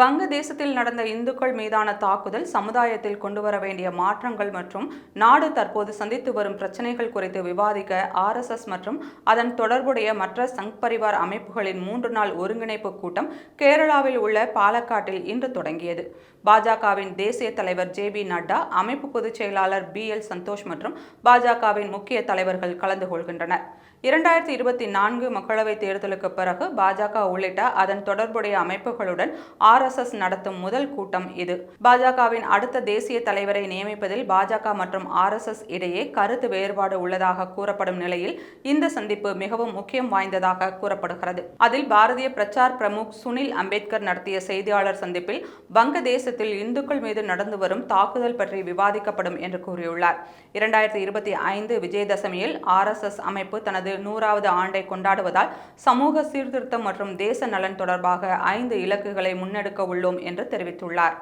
வங்கதேசத்தில் நடந்த இந்துக்கள் மீதான தாக்குதல் சமுதாயத்தில் கொண்டு வர வேண்டிய மாற்றங்கள் மற்றும் நாடு தற்போது சந்தித்து வரும் பிரச்சனைகள் குறித்து விவாதிக்க ஆர்எஸ்எஸ் மற்றும் அதன் தொடர்புடைய மற்ற சங் பரிவார் அமைப்புகளின் மூன்று நாள் ஒருங்கிணைப்பு கூட்டம் கேரளாவில் உள்ள பாலக்காட்டில் இன்று தொடங்கியது. பாஜகவின் தேசிய தலைவர் ஜே பி நட்டா அமைப்பு பொதுச் செயலாளர் பி எல் சந்தோஷ் மற்றும் பாஜகவின் முக்கிய தலைவர்கள் கலந்து கொள்கின்றனர். இரண்டாயிரத்தி இருபத்தி நான்கு மக்களவைத் தேர்தலுக்கு பிறகு பாஜக உள்ளிட்ட அதன் தொடர்புடைய அமைப்புகளுடன் ஆர்எஸ்எஸ் நடத்தும் முதல் கூட்டம் இது. பாஜகவின் அடுத்த தேசிய தலைவரை நியமிப்பதில் பாஜக மற்றும் ஆர்எஸ்எஸ் இடையே கருத்து வேறுபாடு உள்ளதாக கூறப்படும் நிலையில் இந்த சந்திப்பு மிகவும் முக்கியம் வாய்ந்ததாக கூறப்படுகிறது. அதில் பாரதிய பிரச்சார் பிரமுக் சுனில் அம்பேத்கர் நடத்திய செய்தியாளர் சந்திப்பில் வங்கதேசத்தில் இந்துக்கள் மீது நடந்து வரும் தாக்குதல் பற்றி விவாதிக்கப்படும் என்று கூறியுள்ளார். இரண்டாயிரத்தி இருபத்தி ஐந்து விஜயதசமியில் ஆர்எஸ்எஸ் அமைப்பு தனது தனது நூறாவது ஆண்டை கொண்டாடுவதால் சமூக சீர்திருத்தம் மற்றும் தேச நலன் தொடர்பாக ஐந்து இலக்குகளை முன்னெடுக்க உள்ளோம் என்று தெரிவித்துள்ளார்.